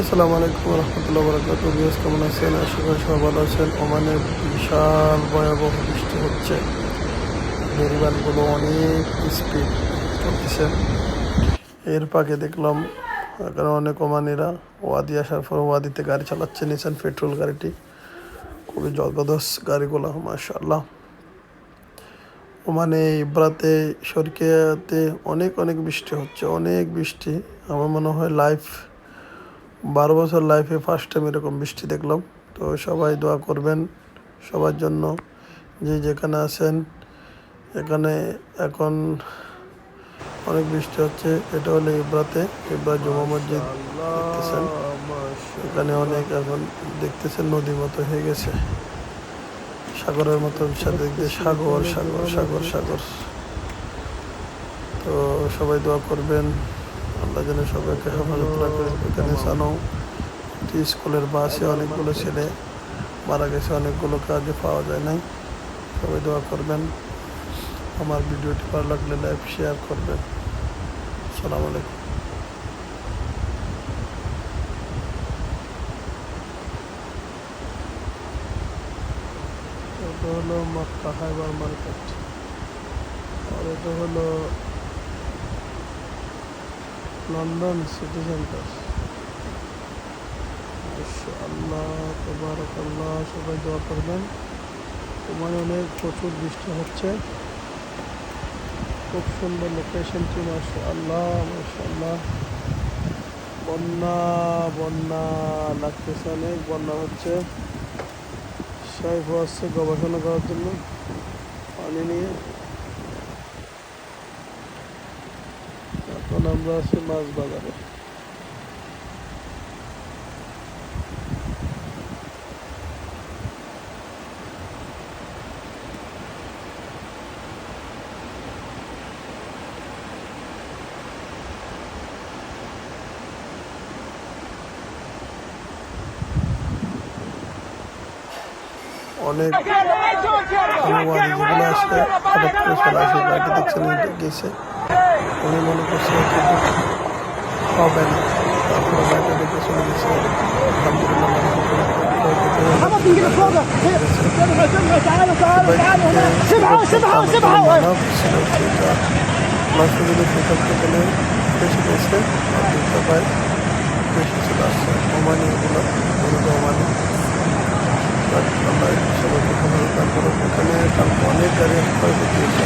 আসসালামু আলাইকুম রহমতুল্লাহ বরকাত বিয়াস কেমন আছেন? আশা করি সবাই ভালো আছেন। ওমানে বিশাল ভয়াবহ বৃষ্টি হচ্ছে। পরিবারগুলো অনেক স্পিড চলতেছে। এর পাকে দেখলাম, এখানে অনেক ওমানিরা ওয়াদি আসার পর ওয়াদিতে গাড়ি চালাচ্ছে নিছেন পেট্রোল গাড়িটি। খুবই জবরদস্ত গাড়িগুলো, মাশাআল্লাহ। ওমানে ইব্রাতে সরকিয়াতে অনেক অনেক বৃষ্টি হচ্ছে, অনেক বৃষ্টি। আমার মনে হয় লাইফ বারো বছর লাইফে ফার্স্ট টাইম এরকম বৃষ্টি দেখলাম। তো সবাই দোয়া করবেন সবার জন্য। যে যেখানে আছেন, এখানে এখন অনেক বৃষ্টি হচ্ছে। এটা হলো ইব্রাতে, ইব্রা জমা মসজিদ দেখতেছেন। এখানে অনেক এখন দেখতেছেন নদীর মতো হয়ে গেছে। সাগরের মতো দেখতে সাগর সাগর সাগর সাগর। তো সবাই দোয়া করবেন। আল্লাহ যেন সবাইকে হেফাজত রাখে। এখানে জানো একটি স্কুলের বাসে অনেকগুলো ছেলে, মারা গেছে অনেকগুলো কাজে পাওয়া যায় নাই। সবাই দোয়া করবেন। আমার ভিডিওটি ভালো লাগলে লাইক, শেয়ার করবেন। সালাম আলাইকুম। হলো মক্কা হাইবার মার্কেট। আর এটা হলো লন্ডন সিটি সেন্টার আল্লাহ আল্লাহ সবাই দোয়া করবেন। তোমার অনেক প্রচুর বৃষ্টি হচ্ছে। খুব সুন্দর লোকেশনটি মাসা আল্লাহ মাসা আল্লাহ বন্যা বন্যা, লাগতেছে অনেক, বন্যা হচ্ছে। সাহেব আসছে গবেষণা করার জন্য। আমরা আছি মাছ বাজারে অনেক অনুবাদ যেগুলো আসে হঠাৎ করে চলে আসে গাড়ি দেখছেন গেছে। উনি মনে করছে হবে না তারপরে গাড়িটা দেখে চলে গেছে আলহামদুলিল্লাহ বেশি গেছে আর দুটো বাইক বেশি চলে আসছে ওমানি এগুলো মূলত ওমানি আল্লাহ সবাইকে খবর অনেক গাড়ি ক্ষয়ক্ষতি হয়েছে